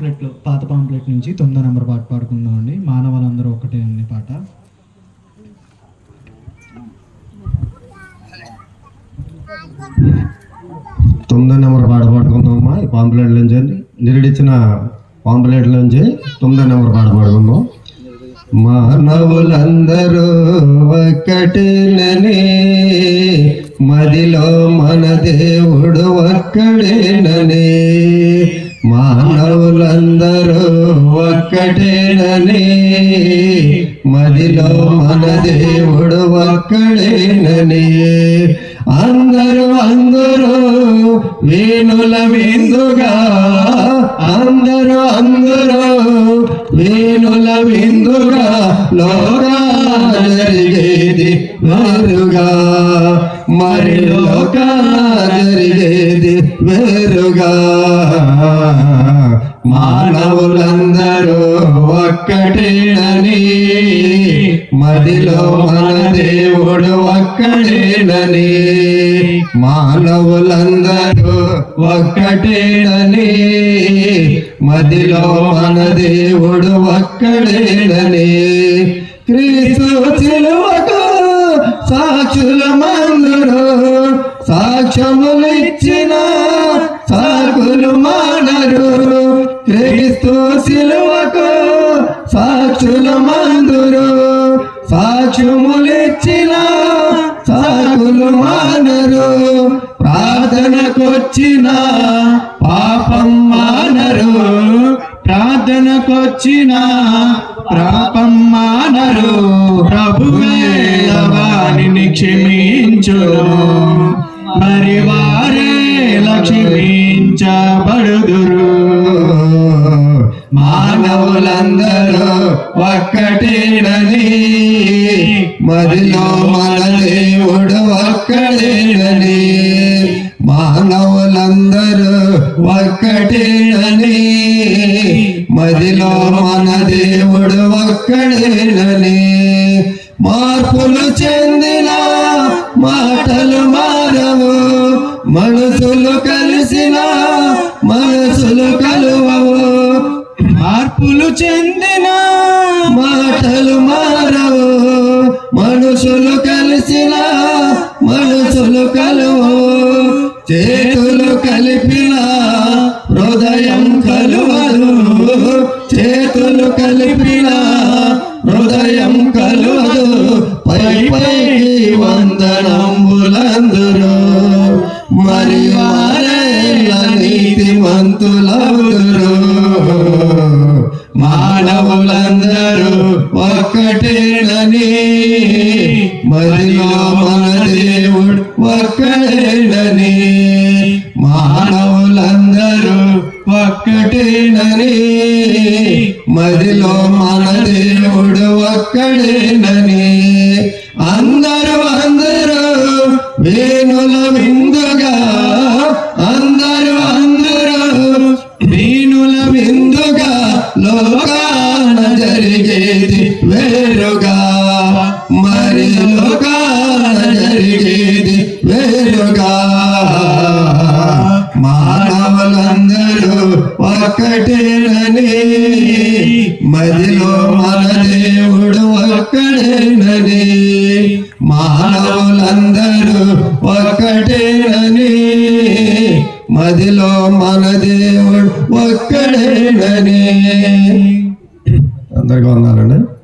పాంప్లెట్లో పాత పాంప్లెట్ నుంచి తొమ్మిదో నెంబర్ పాట పాడుకుందామండి మానవాళ్ళందరూ ఒకటే అనే పాట. తొమ్మిదో నెంబర్ పాట పాడుకుందామా ఈ పాంప్లెట్ నుంచి నిరుడిచ్చిన పాంప్లెట్ నుంచి తొమ్మిదో నెంబర్ పాట పాడుకుందాం. మానవులందరూ ఒక్కటేనని మదిలో మన దేవుడు ఒక్కడేనని ఒక్కటేనని మదిలో మన దేవుడు ఒక్కడేనని. అందరూ అందరూ వేణుల విందుగా అందరూ అందరూ వేణుల విందుగా లోగా జరిగేది వేరుగా. మరి లోకా జరిగేది వేరుగా. మానవులందరూ మదిలో మన దేవుడు ఒక్కడేనని మానవులందరూ ఒక్కటేనని మదిలో మన దేవుడు ఒక్కడేనని. క్రీస్తు చిలువకు సాక్షుల మందురు సాక్ష్యములిచ్చిన సాకులు మానరు. క్రీస్తు సిలువకు సాక్షుల సాక్ష్యములిచ్చిన సాకులు మానరు. ప్రార్థనకొచ్చిన పాపం మానరు. ప్రార్థనకొచ్చిన పాపం మానరు. ప్రభువే వారిని క్షమించు. మరి మానవులందరూ ఒక్కటేనని. మదిలో మన దేవుడు ఒక్కడేనని. మానవులందరూ ఒక్కటేనని. మదిలో మన దేవుడు ఒక్కడేనని. మార్పులు చెందిన మాటలు మారవు. మనసులు కలిసిన మనసులు కలువ మార్పులు చెందిన మాటలు మారవు. మనుషులు కలిసిన మనసులు కలువు. చేతులు కలిపిన హృదయం కలువదు. చేతులు కలిపిన హృదయం కలువదు. పై పై వందనంబులందురు మరి వారే మానవులందరూ ఒక్కటేనని. మదిలో మన దేవుడు ఒక్కడేనని. మానవులందరూ ఒక్కటేనని. మదిలో మన దేవుడు ఒక్కడేనని. అందరూ అందరూ వేణుల వేరుగా మరిలుగా జరిగేది వేరుగా. మానవులందరూ ఒక్కటేనని మదిలో మన దేవుడు ఒక్కడేనని. మానవులందరూ ఒక్కటేనని మదిలో మన దేవుడు ఒక్కడేనని. అందరికీ ఉన్నారండి